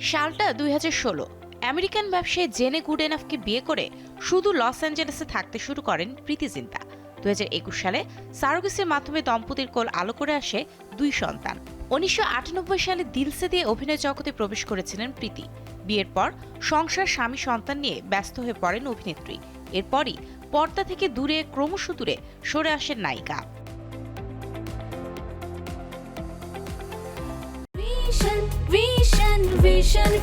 সালটা দুই হাজার ষোলো। আমেরিকান ব্যবসায়ী জেনে গুডেনাফকে বিয়ে করে শুধু লস অ্যাঞ্জেলেসে থাকতে শুরু করেন প্রীতি জিন্তা। দু সালে সারোগেসের মাধ্যমে দম্পতির কোল আলো করে আসে দুই সন্তান। উনিশশো সালে দিলসে দিয়ে অভিনয় জগতে প্রবেশ করেছিলেন প্রীতি। বিয়ের পর সংসার স্বামী সন্তান নিয়ে ব্যস্ত হয়ে পড়েন অভিনেত্রী। এরপরই পর্দা থেকে দূরে ক্রমশ দূরে সরে আসেন নায়িকা। Free.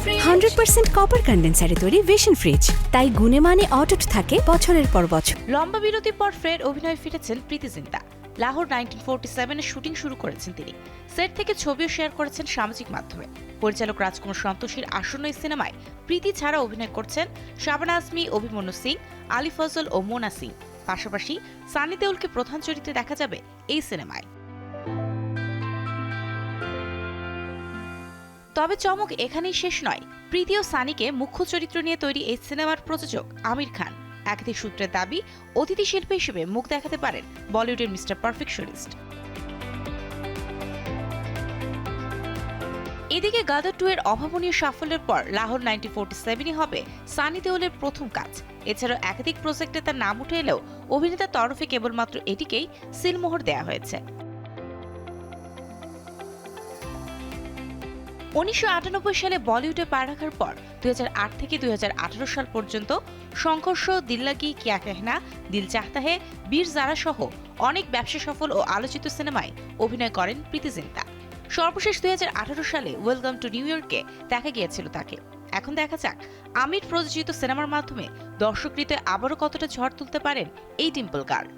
হান্ড্রেড পার্সেন্ট কপার কন্ডেন্সারে তৈরি ভিশন ফ্রিজ তাই গুণে মানে অটুট থাকে বছরের পর বছর। লম্বা বিরতির পর ফের অভিনয়ে ফিরেছেন প্রীতি জিন্তা। লাহোর নাইনটিন ফোরটি সেভেনে শুটিং শুরু করেছেন তিনি। সেট থেকে ছবিও শেয়ার করেছেন সামাজিক মাধ্যমে। পরিচালক রাজকুমার সন্তোষীর আসন্ন এই সিনেমায় প্রীতি ছাড়া অভিনয় করছেন শাবানা আজমি অভিমন্যু সিং, আলী ফজল ও মোনা সিং। পাশাপাশি সানি দেওলকে প্রধান চরিত্রে দেখা যাবে এই সিনেমায়। তবে চমক এখানেই শেষ নয়। প্রীতি ও সানিকে মুখ্য চরিত্র নিয়ে তৈরি এই সিনেমার প্রযোজক আমির খান। একাধিক সূত্রের দাবি, অতিথি শিল্পী হিসেবে মুখ দেখাতে পারেন বলিউডের মিস্টার পারফেকশনিস্ট। এদিকে গাদার টু এর অভাবনীয় সাফল্যের পর লাহোর নাইনটি ফোরটি সেভেনই হবে সানি দেওলের প্রথম কাজ। এছাড়াও একাধিক প্রজেক্টে তার নাম উঠে এলেও অভিনেতার তরফে কেবলমাত্র এটিকেই সিলমোহর দেয়া হয়েছে। উনিশশো আটানব্বই সালে বলিউডে পা রাখার পর দুই হাজার আট থেকে দুই হাজার আঠারো সাল পর্যন্ত সংঘর্ষ, দিল্লাগি, কিয়া কেহনা, দিল চাহতা হে, বীর জারা সহ অনেক ব্যবসা সফল ও আলোচিত সিনেমায় অভিনয় করেন প্রীতি জিন্তা। সর্বশেষ দুই হাজার আঠারো সালে ওয়েলকাম টু নিউ ইয়র্কে দেখা গিয়েছিল তাকে। এখন দেখা যাক, আমির প্রযোজিত সিনেমার মাধ্যমে দর্শকৃতে আবারও কতটা ঝড় তুলতে পারেন এই dimple girl.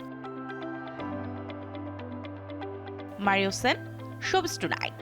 Mario Sen showbiz tonight.